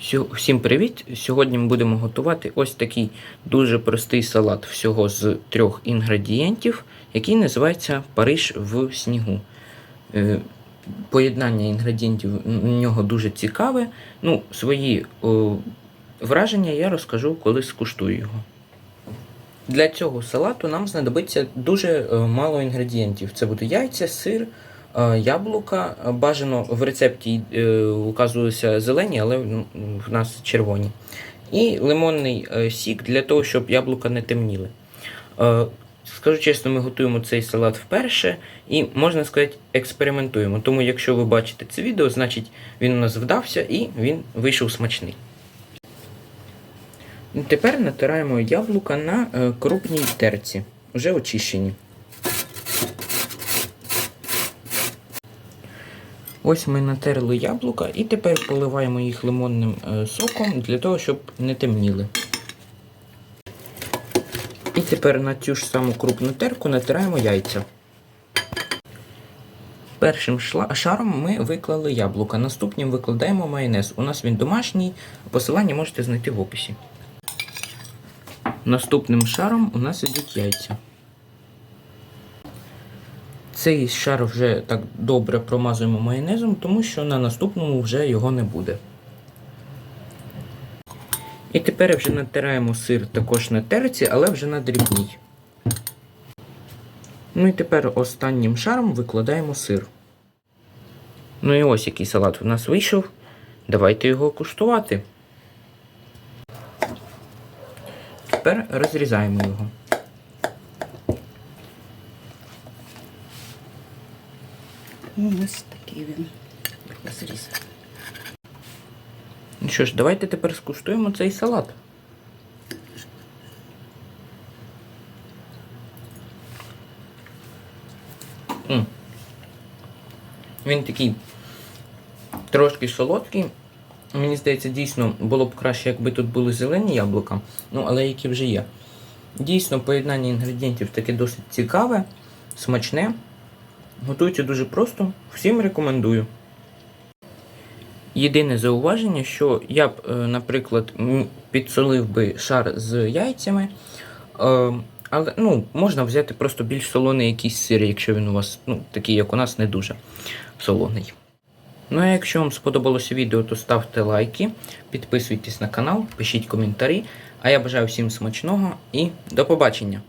Всім привіт! Сьогодні ми будемо готувати ось такий дуже простий салат всього з трьох інгредієнтів, який називається Париж в снігу. Е, Поєднання інгредієнтів у нього дуже цікаве. Ну, свої о, враження я розкажу, коли скуштую його. Для цього салату нам знадобиться дуже е, мало інгредієнтів. Це буде яйця, сир, яблука. Е, Бажано в рецепті е, указувалися зелені, але ну, в нас червоні. І лимонний е, сік для того, щоб яблука не темніли. Е, Скажу чесно, ми готуємо цей салат вперше і, можна сказати, експериментуємо. Тому, якщо ви бачите це відео, значить він у нас вдався і він вийшов смачний. Тепер натираємо яблука на е, крупній терці, вже очищені. Ось ми натерли яблука і тепер поливаємо їх лимонним е, соком для того, щоб не темніли. І тепер на цю ж саму крупну терку натираємо яйця. Першим шаром ми виклали яблука, наступним викладаємо майонез. У нас він домашній, посилання можете знайти в описі. Наступним шаром у нас ідуть яйця. Цей шар вже так добре промазуємо майонезом, тому що на наступному вже його не буде. І тепер вже натираємо сир також на терці, але вже на дрібній. Ну і тепер останнім шаром викладаємо сир. Ну і ось який салат у нас вийшов. Давайте його куштувати. Тепер розрізаємо його. Ну, ось такий він розріз. Ну що ж, давайте тепер скуштуємо цей салат. Він такий трошки солодкий. Мені здається, дійсно було б краще, якби тут були зелені яблука, ну але які вже є. Дійсно, поєднання інгредієнтів таке досить цікаве, смачне. Готується дуже просто. Всім рекомендую. Єдине зауваження, що я б, е, наприклад, підсолив би шар з яйцями. е, Але ну, можна взяти просто більш солоний якийсь сир, якщо він у вас ну, такий, як у нас, не дуже солоний. Ну а якщо вам сподобалося відео, то ставте лайки, підписуйтесь на канал, пишіть коментарі. А я бажаю всім смачного і до побачення!